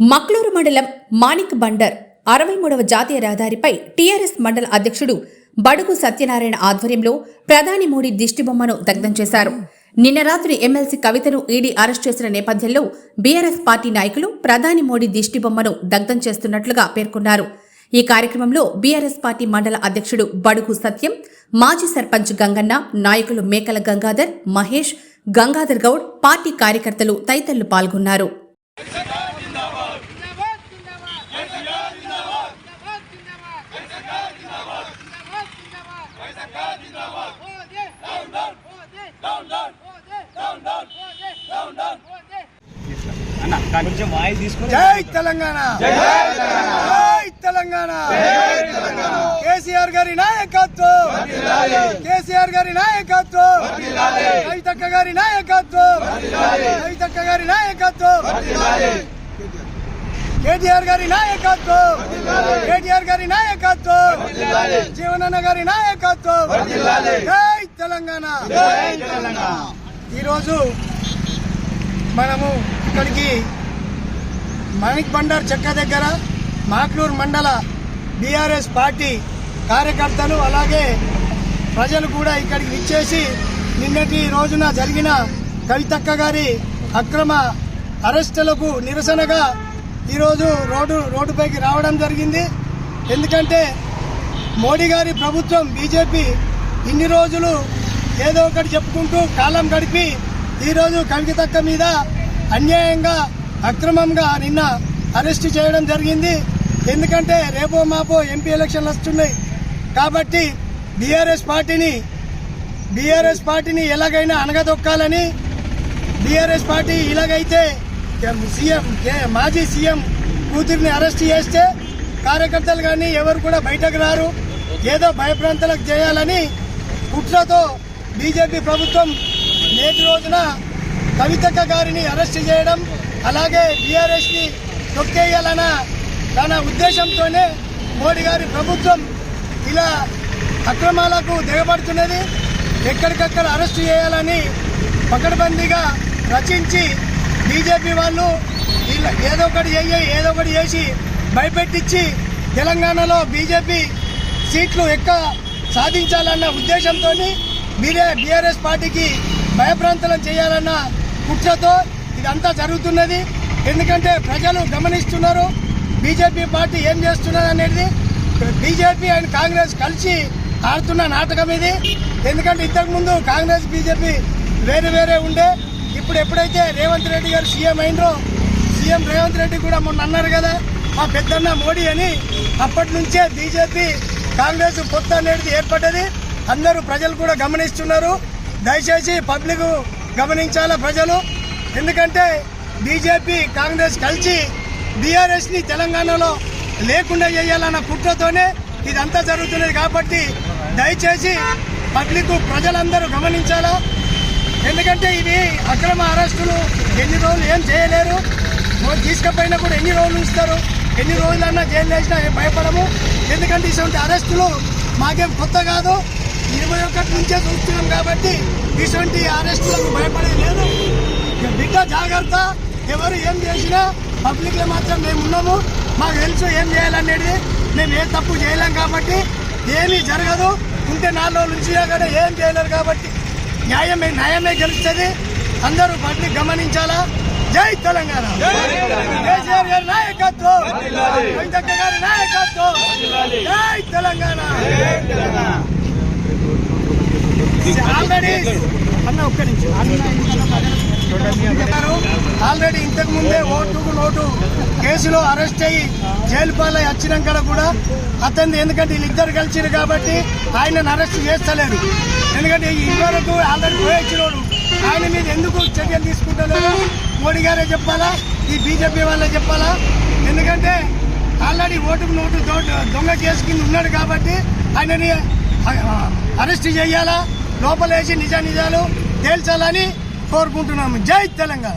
మక్లూరు మండలం మాణిక్ బండర్ అరవై మూడవ జాతీయ రహదారిపై టీఆర్ఎస్ మండల అధ్యక్షుడు బడుగు సత్యనారాయణ ఆధ్వర్యంలో ప్రధాని మోడీ దిష్టిబొమ్మను దగ్ధం చేశారు. నిన్న రాత్రి ఎమ్మెల్సీ కవితను ఈడీ అరెస్ట్ చేసిన నేపథ్యంలో బీఆర్ఎస్ పార్టీ నాయకులు ప్రధాని మోడీ దిష్టిబొమ్మను దగ్ధం చేస్తున్నట్లుగా పేర్కొన్నారు. ఈ కార్యక్రమంలో బీఆర్ఎస్ పార్టీ మండల అధ్యక్షుడు బడుగు సత్యం మాజీ సర్పంచ్ గంగన్న నాయకులు మేకల గంగాధర్ మహేష్ గంగాధర్ గౌడ్ పార్టీ కార్యకర్తలు తదితరులు పాల్గొన్నారు. కొంచెం వాయిస్ తీసుకుని జై తెలంగాణ! జై తెలంగాణ! కేసీఆర్ గారి నాయకత్వం! కేసీఆర్ గారి నాయకత్వం! కవితక్క గారి నాయకత్వం! కవితక్క గారి నాయకత్వం! కేటీఆర్ గారి నాయకత్వం! కేటీఆర్ గారి నాయకత్వం! జీవనన్న గారి నాయకత్వం! జై తెలంగాణ! ఈరోజు మనము ఇక్కడికి మాణిక్ బండార్ చెక్క దగ్గర మాక్లూరు మండల బీఆర్ఎస్ పార్టీ కార్యకర్తలు అలాగే ప్రజలు కూడా ఇక్కడికి విచ్చేసి నిన్నటి రోజున జరిగిన కవితక్క గారి అక్రమ అరెస్టులకు నిరసనగా ఈరోజు రోడ్డు రోడ్డుపైకి రావడం జరిగింది. ఎందుకంటే మోడీ గారి ప్రభుత్వం బీజేపీ ఇన్ని రోజులు ఏదో ఒకటి చెప్పుకుంటూ కాలం గడిపి ఈరోజు కవితక్క మీద అన్యాయంగా అక్రమంగా నిన్న అరెస్ట్ చేయడం జరిగింది. ఎందుకంటే రేపో మాపో ఎంపీ ఎలక్షన్లు వస్తున్నాయి. కాబట్టి బీఆర్ఎస్ పార్టీని బీఆర్ఎస్ పార్టీని ఎలాగైనా అనగదొక్కాలని బీఆర్ఎస్ పార్టీ ఇలాగైతే సీఎం కే- మాజీ సీఎం కూతురిని అరెస్ట్ చేస్తే కార్యకర్తలు కానీ ఎవరు కూడా బయటకు రారు. ఏదో భయప్రాంతాలకు చేయాలని కుట్రతో బీజేపీ ప్రభుత్వం నేటి రోజున కవితక్క గారిని అరెస్ట్ చేయడం అలాగే బీఆర్ఎస్ని తొక్కేయాలన్న తన ఉద్దేశంతోనే మోడీ గారి ప్రభుత్వం ఇలా అక్రమాలకు దిగబడుతున్నది. ఎక్కడికక్కడ అరెస్ట్ చేయాలని పకడ్బందీగా రచించి బీజేపీ వాళ్ళు వీళ్ళ ఏదో ఒకటి చేయి ఏదో ఒకటి చేసి భయపెట్టించి తెలంగాణలో బీజేపీ సీట్లు ఎక్కువ సాధించాలన్న ఉద్దేశంతో బీఆర్ఎస్ పార్టీకి భయప్రాంతలం చేయాలన్న కుట్రతో ఇదంతా జరుగుతున్నది. ఎందుకంటే ప్రజలు గమనిస్తున్నారు బీజేపీ పార్టీ ఏం చేస్తున్నది అనేది. బీజేపీ అండ్ కాంగ్రెస్ కలిసి ఆడుతున్న నాటకం ఇది. ఎందుకంటే ఇంతకుముందు కాంగ్రెస్ బీజేపీ వేరే వేరే ఉండే. ఇప్పుడు ఎప్పుడైతే రేవంత్ రెడ్డి గారు సీఎం అయినరో సీఎం రేవంత్ రెడ్డి కూడా మొన్న అన్నారు కదా మా పెద్దన్న మోడీ అని. అప్పటి నుంచే బీజేపీ కాంగ్రెస్ కొత్త అనేది ఏర్పడ్డది. అందరూ ప్రజలు కూడా గమనిస్తున్నారు. దయచేసి పబ్లిక్ గమనించాలా ప్రజలు? ఎందుకంటే బీజేపీ కాంగ్రెస్ కలిసి బీఆర్ఎస్ని తెలంగాణలో లేకుండా చేయాలన్న కుట్రతోనే ఇదంతా జరుగుతున్నది కాబట్టి దయచేసి పబ్లిక్ ప్రజలందరూ గమనించాలా? ఎందుకంటే ఇది అక్రమ అరెస్టులు ఎన్ని రోజులు ఏం చేయలేరు. ఓ తీసుకపోయినా కూడా ఎన్ని రోజులు ఉంచుతారు? ఎన్ని రోజులన్నా జైలు వేసినా భయపడము? ఎందుకంటే ఇటువంటి అరెస్టులు మాకేం కొత్త కాదు. ఇరవై ఒకటి నుంచే చూస్తున్నాం కాబట్టి ఇటువంటి అరెస్టులకు భయపడేది లేదు. బిడ్డ జాగ్రత్త. ఎవరు ఏం చేసినా పబ్లిక్లో మాత్రం మేము ఉన్నాము. మాకు తెలుసు ఏం చేయాలనేది. మేము ఏ తప్పు చేయలేం కాబట్టి ఏమీ జరగదు. ఉంటే నాలుగు రోజుల నుంచి కూడా ఏం చేయలేరు కాబట్టి న్యాయమే న్యాయమే గెలుస్తుంది. అందరూ పబ్లిక్ గమనించాలా? జై తెలంగాణ. కేసీఆర్ గారి నాయకత్వం. గారి నాయకత్వం జై తెలంగాణ. అన్న ఒక్క నిమిషం. ఆల్రెడీ ఇంతకు ముందే ఓటుకు నోటు కేసులో అరెస్ట్ అయ్యి జైలు పాలై వచ్చినాక కూడా అతన్ని ఎందుకంటే వీళ్ళిద్దరు కలిసిరు కాబట్టి ఆయనను అరెస్ట్ చేస్తలేరు ఎందుకంటే ఇదివరకు ఆల్రెడీ పోయొచ్చినోడు ఆయన మీద ఎందుకు చర్యలు తీసుకుంటలేరు? మోడీ గారే చెప్పాలా? ఈ బీజేపీ వాళ్ళే చెప్పాలా? ఎందుకంటే ఆల్రెడీ ఓటుకు నోటు దొంగ కేసు కింద ఉన్నాడు కాబట్టి ఆయనని అరెస్ట్ చేయాలా? లోపలేసి నిజ నిజాలు తేల్చాలని కోరుకుంటున్నాము. జై తెలంగాణ.